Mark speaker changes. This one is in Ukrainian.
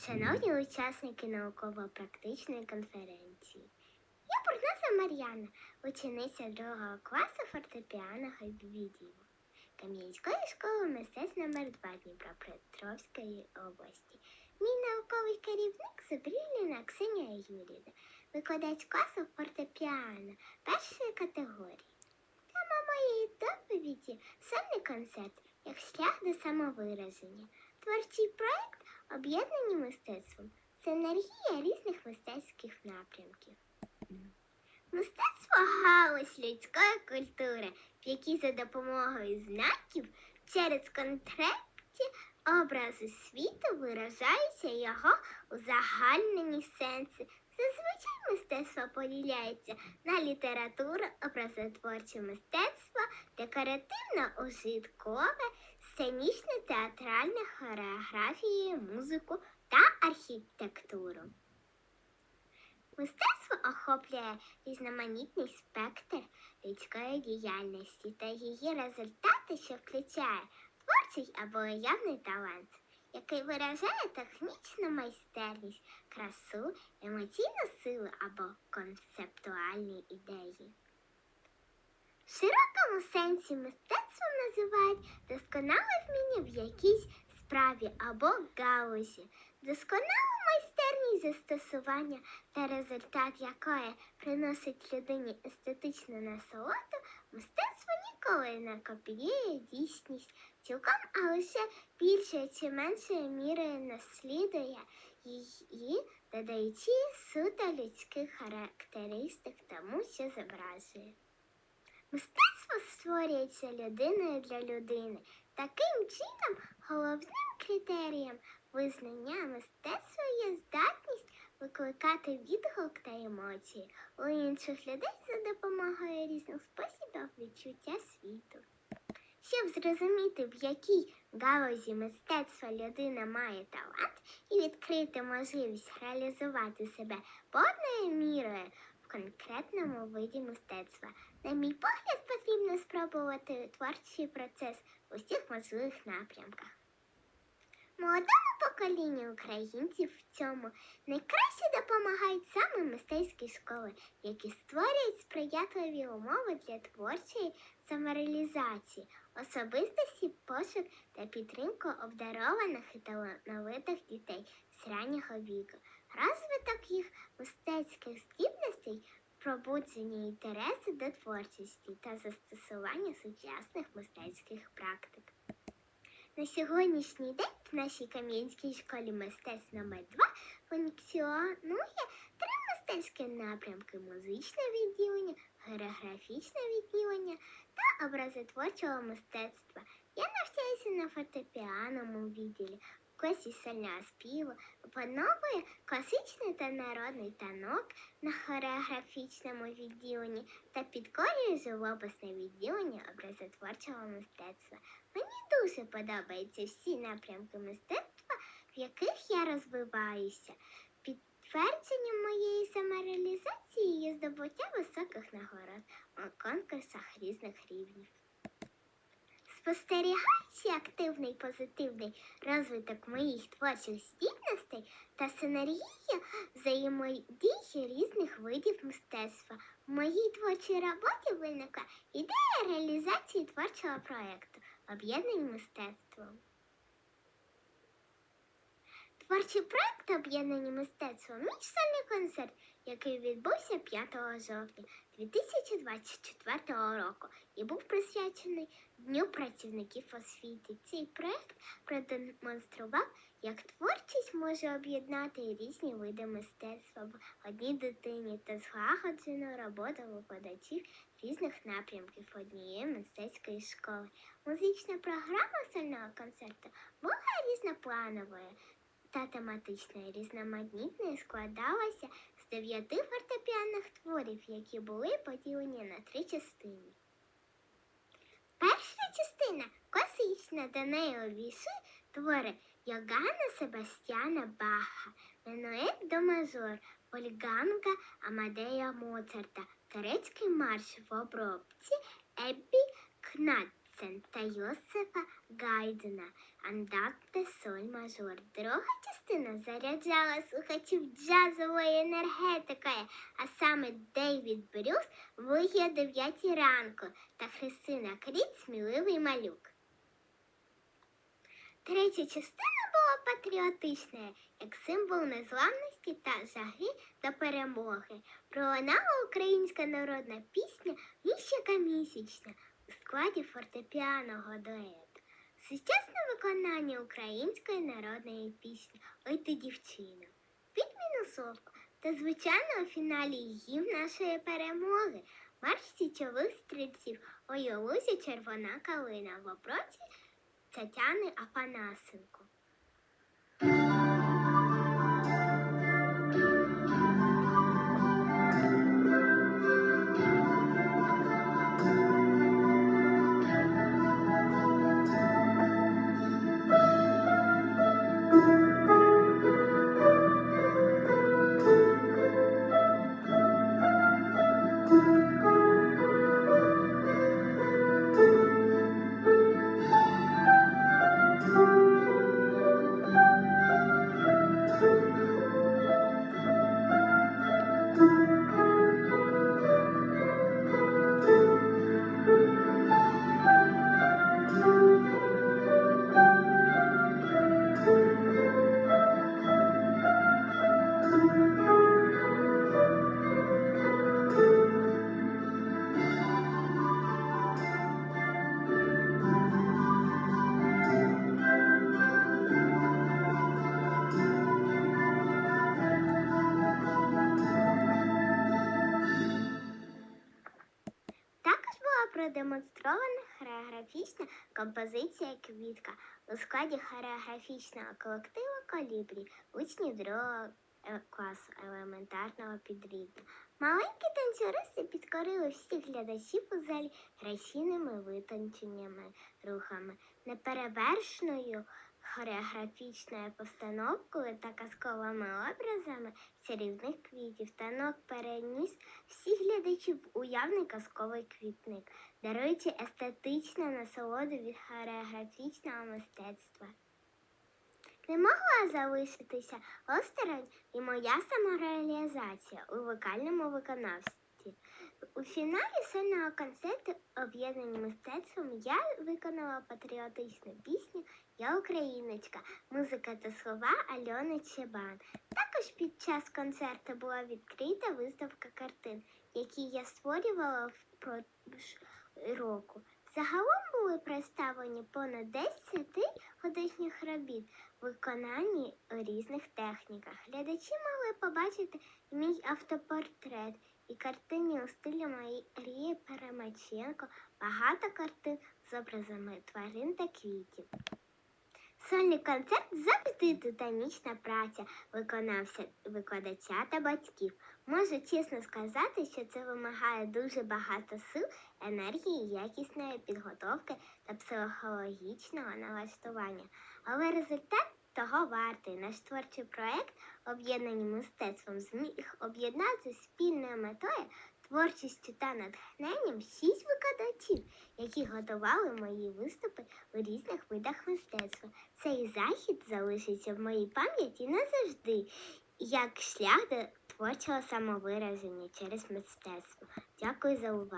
Speaker 1: Шановні учасники науково-практичної конференції, я Бурназа Мар'яна, учениця другого класу фортепіаного відділу Кам'янської школи мистецтв номер 2 Дніпропетровської області. Мій науковий керівник Зубріліна Ксенія Юріна, викладач класу фортепіано першої категорії. Тема моєї доповіді сольний концерт як шлях до самовираження. Творчий проект об'єднані мистецтвом. Синергія різних мистецьких напрямків. Мистецтво галузь людської культури, в якій за допомогою знаків через конкретні образи світу виражаються його узагальнені сенси. Зазвичай мистецтво поділяється на літературу, образотворче мистецтво, декоративно-ужиткове, сценічне, театральне, хореографію, музику та архітектуру. Мистецтво охоплює різноманітний спектр людської діяльності та її результати, що включає творчий або уявний талант, який виражає технічну майстерність, красу, емоційну силу або концептуальні ідеї. В широкому сенсі мистецтвом називають досконале вміння в якійсь справі або галузі, досконалу майстерність застосування та результат якої приносить людині естетичну насолоду, мистецтво ніколи не копіює дійсність цілком, а лише більшою чи меншою мірою наслідує її, додаючи суто людських характеристик тому, що зображує. Мистецтво створюється людиною для людини. Таким чином, головним критерієм визнання мистецтва є здатність викликати відгук та емоції у інших людей за допомогою різних способів відчуття світу. Щоб зрозуміти, в якій галузі мистецтва людина має талант і відкрити можливість реалізувати себе повною мірою конкретному виді мистецтва, на мій погляд, потрібно спробувати творчий процес у всіх можливих напрямках. Молодому поколінню українців в цьому найкраще допомагають саме мистецькі школи, які створюють сприятливі умови для творчої самореалізації, особистості, пошук та підтримку обдарованих і талановитих дітей з раннього віку, розвиток їх мистецьких здібностей, пробудження інтересу до творчості та застосування сучасних мистецьких практик. На сьогоднішній день в нашій Кам'янській школі мистецтв номер 2 функціонує три мистецькі напрямки: музичне відділення, хореографічне відділення та образотворчого мистецтва. Я навчаюся на фортепіаному відділі. В класі сольного співу опановує класичний та народний танок на хореографічному відділенні та підкорює живописне відділення образотворчого мистецтва. Мені дуже подобаються всі напрямки мистецтва, в яких я розвиваюся. Підтвердженням моєї самореалізації є здобуття високих нагород у конкурсах різних рівнів. Спостерігаючи активний позитивний розвиток моїх творчих здібностей та синергія взаємодії різних видів мистецтва, в моїй творчій роботі виникла ідея реалізації творчого проєкту об'єднані мистецтвом. Творчий проєкт об'єднані мистецтвом мій сольний концерт, який відбувся 5 жовтня 2024 року і був присвячений Дню працівників освіти. Цей проєкт продемонстрував, як творчість може об'єднати різні види мистецтва в одній дитині та злагоджену роботу викладачів різних напрямків однієї мистецької школи. Музична програма сольного концерту була різноплановою та тематичною різноманітною складалася дев'яти фортепіаних творів, які були поділені на три частини. Перша частина класична, до неї увійшли твори Йоганна Себастьяна Баха, Менует до мажор, Ольганка Амадея Моцарта, Турецький марш в обробці Еббі Кнац. Ібсен та Йосифа Гайдена. Андакте соль мажор. Друга частина заряджала слухачів джазовою енергетикою, а саме Дейвід Брюс виє 9 ранку та Христина Кріт сміливий малюк. Третя частина була патріотичною, як символ незламності та жаги до перемоги. Пролунала українська народна пісня «Віщака місячна» складі фортепіаного дуету. Сучасне виконання української народної пісні Ой ти дівчина. Під мінусовку та звичайно у фіналі гімн нашої перемоги. Марш січових стрільців Ой у червона калина в опроці Тетяни Афанасенко. Також була продемонстрована хореографічна композиція Квітка у складі хореографічного колективу Колібрі учні другого е, класу елементарного підрівня. Маленькі танцюристи підкорили всіх глядачів у залі граційними витонченнями рухами, неперевершеною хореографічною постановкою та казковими образами чарівних квітів. Танок переніс всіх глядачів в уявний казковий квітник, даруючи естетичну насолоду від хореографічного мистецтва. Не могла залишитися осторонь і моя самореалізація у вокальному виконавстві. У фіналі сольного концерту об'єднані мистецтвом я виконала патріотичну пісню Я Україночка, музика та слова Альони Чебан. Також під час концерту була відкрита виставка картин, які я створювала впродовж року. Загалом були представлені понад 10 художніх робіт в виконанні у різних техніках. Глядачі могли побачити мій автопортрет і картини у стилі Марії Перемаченко, багато картин з образами тварин та квітів. Сольний концерт завжди титанічна праця виконавця, викладача та батьків. Можу чесно сказати, що це вимагає дуже багато сил, енергії, якісної підготовки та психологічного налаштування. Але результат того вартий. Наш творчий проект, об'єднані мистецтвом, зміг об'єднати спільною метою, творчістю та натхненням шість викладачів, які готували мої виступи у різних видах мистецтва. Цей захід залишиться в моїй пам'яті назавжди, як шлях до творчого самовираження через мистецтво. Дякую за увагу.